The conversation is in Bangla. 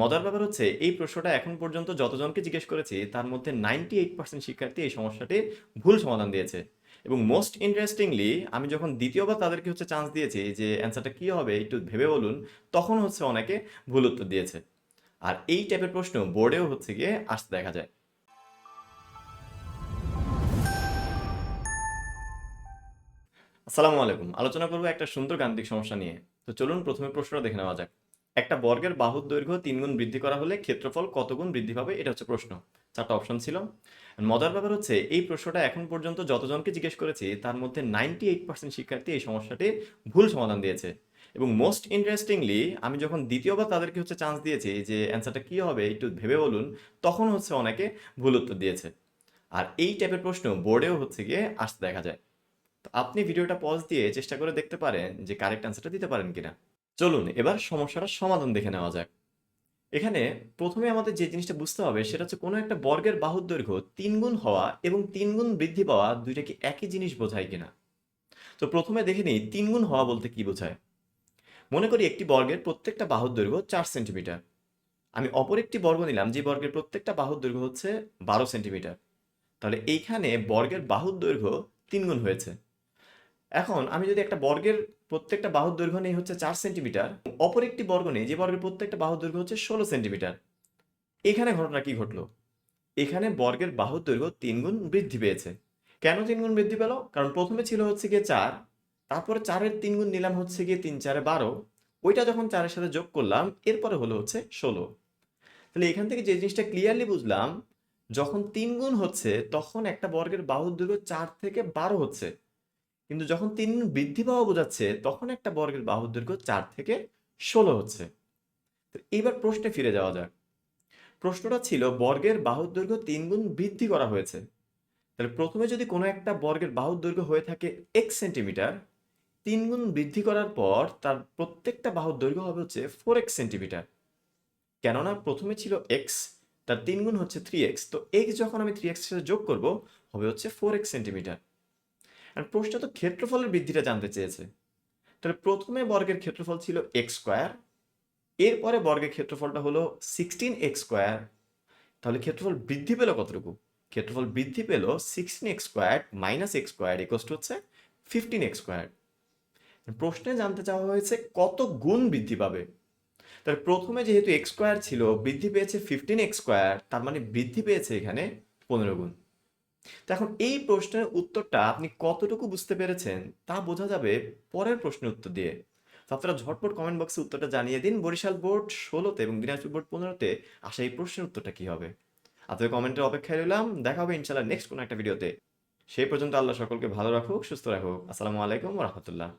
মজার ব্যাপার হচ্ছে, এই প্রশ্নটা এখন পর্যন্ত যতজনকে জিজ্ঞেস করেছি, তার মধ্যে নাইনটি এইট পার্সেন্ট শিক্ষার্থী এই সমস্যাটির ভুল সমাধান দিয়েছে। এবং মোস্ট ইন্টারেস্টিংলি আমি যখন দ্বিতীয়বার তাদেরকে হচ্ছে চান্স দিয়েছি যে অ্যান্সারটা কী হবে, একটু ভেবে বলুন, তখন হচ্ছে অনেকে ভুল উত্তর দিয়েছে। আর এই টাইপের প্রশ্ন বোর্ডেও হচ্ছে গিয়ে আসতে দেখা যায়। আসসালামু আলাইকুম। আলোচনা করব একটা সুন্দর গাণিতিক সমস্যা নিয়ে। তো চলুন প্রথমে প্রশ্নটা দেখে নেওয়া যাক। একটা বর্গের বাহুর দৈর্ঘ্য তিন গুণ বৃদ্ধি করা হলে ক্ষেত্রফল কত গুণ বৃদ্ধি পাবে? এটা হচ্ছে প্রশ্ন। চারটা অপশন ছিল। মজার ব্যাপার হচ্ছে, এই প্রশ্নটা এখন পর্যন্ত যতজনকে জিজ্ঞেস করেছি, তার মধ্যে নাইনটি এইট পার্সেন্ট শিক্ষার্থী এই সমস্যাটি ভুল সমাধান দিয়েছে। এবং মোস্ট ইন্টারেস্টিংলি আমি যখন দ্বিতীয়বার তাদেরকে হচ্ছে চান্স দিয়েছি যে অ্যান্সারটা কী হবে, একটু ভেবে বলুন, তখন হচ্ছে অনেকে ভুল উত্তর দিয়েছে। আর এই টাইপের প্রশ্ন বোর্ডেও হচ্ছে গিয়ে আসতে দেখা যায়। তো আপনি ভিডিওটা পজ দিয়ে চেষ্টা করে দেখতে পারেন যে কারেক্ট অ্যান্সারটা দিতে পারেন কিনা। চলুন এবার সমস্যাটার সমাধান দেখে নেওয়া যাক। এখানে প্রথমে আমাদের যে জিনিসটা বুঝতে হবে সেটা হচ্ছে কোনো একটা বর্গের বাহুর দৈর্ঘ্য তিন গুণ হওয়া এবং তিন গুণ বৃদ্ধি পাওয়া দুইটা কি একই জিনিস বোঝায় কিনা। তো প্রথমে দেখে নিই তিন গুণ হওয়া বলতে কি বোঝায়? মনে করি একটি বর্গের প্রত্যেকটা বাহুর দৈর্ঘ্য চার সেন্টিমিটার। আমি অপর একটি বর্গ নিলাম, যে বর্গের প্রত্যেকটা বাহুর দৈর্ঘ্য হচ্ছে বারো সেন্টিমিটার। তাহলে এইখানে বর্গের বাহুর দৈর্ঘ্য তিন গুণ হয়েছে। এখন আমি যদি একটা বর্গের প্রত্যেকটা বাহুর দৈর্ঘ্য নেই হচ্ছে চার সেন্টিমিটার, অপর একটি বর্গ নেই, যে বর্গের প্রত্যেকটা বাহুর দৈর্ঘ্য হচ্ছে ষোলো সেন্টিমিটার। এখানে ঘটনা কি ঘটলো? এখানে বর্গের বাহুর দৈর্ঘ্য তিন গুণ বৃদ্ধি পেয়েছে। কেন তিন গুণ বৃদ্ধি পেল? কারণ প্রথমে ছিল হচ্ছে গিয়ে চার, তারপরে চারের তিন গুণ নিলাম হচ্ছে গিয়ে তিন চারে বারো, ওইটা যখন চারের সাথে যোগ করলাম, এরপরে হলো হচ্ছে ষোলো। তাহলে এখান থেকে যে জিনিসটা ক্লিয়ারলি বুঝলাম, যখন তিন গুণ হচ্ছে, তখন একটা বর্গের বাহুর দৈর্ঘ্য চার থেকে বারো হচ্ছে। কিন্তু যখন তিন বৃদ্ধি পাওয়া বোঝাচ্ছে, তখন একটা বর্গের বাহুর দৈর্ঘ্য চার থেকে ষোলো হচ্ছে। তো এবার প্রশ্নে ফিরে যাওয়া যাক। প্রশ্নটা ছিল, বর্গের বাহুর দৈর্ঘ্য তিন গুণ বৃদ্ধি করা হয়েছে। তাহলে প্রথমে যদি কোনো একটা বর্গের বাহুর দৈর্ঘ্য হয়ে থাকে এক সেন্টিমিটার, তিন গুণ বৃদ্ধি করার পর তার প্রত্যেকটা বাহুর দৈর্ঘ্য হবে হচ্ছে ফোর এক্স সেন্টিমিটার। কেননা প্রথমে ছিল এক্স তার তিন গুণ হচ্ছে থ্রি এক্স তো এক্স যখন আমি থ্রি এক্সের সাথে যোগ করব, হবে হচ্ছে ফোর এক্স সেন্টিমিটার। আর প্রশ্ন তো ক্ষেত্রফলের বৃদ্ধিটা জানতে চেয়েছে। তাহলে প্রথমে বর্গের ক্ষেত্রফল ছিল এক্স স্কোয়ার, এরপরে বর্গের ক্ষেত্রফলটা হলো সিক্সটিন এক্স স্কোয়ার। তাহলে ক্ষেত্রফল বৃদ্ধি পেল কতটুকু? ক্ষেত্রফল বৃদ্ধি পেল sixteen x square minus x square equals two হচ্ছে ফিফটিন এক্স স্কোয়ার। প্রশ্নে জানতে চাওয়া হয়েছে কত গুণ বৃদ্ধি পাবে? তাহলে প্রথমে যেহেতু এক্স স্কোয়ার ছিল, বৃদ্ধি পেয়েছে ফিফটিন এক্স স্কোয়ার, তার মানে বৃদ্ধি পেয়েছে এখানে পনেরো গুণ। তো এখন এই প্রশ্নের উত্তরটা আপনি কতটুকু বুঝতে পেরেছেন তা বোঝা যাবে পরের প্রশ্নের উত্তর দিয়ে। তো আপনারা ঝটপট কমেন্ট বক্সে উত্তরটা জানিয়ে দিন। বরিশাল বোর্ড ষোলোতে এবং দিনাজপুর বোর্ড পনেরোতে আসা এই প্রশ্নের উত্তরটা কি হবে? আপনাদের কমেন্টের অপেক্ষায় রইলাম। দেখা হবে ইনশাল্লাহ নেক্সট কোনো একটা ভিডিওতে সেই পর্যন্ত আল্লাহ সকলকে ভালো রাখুক, সুস্থ রাখুক। আসসালামু আলাইকুম রহমতুল্লাহ।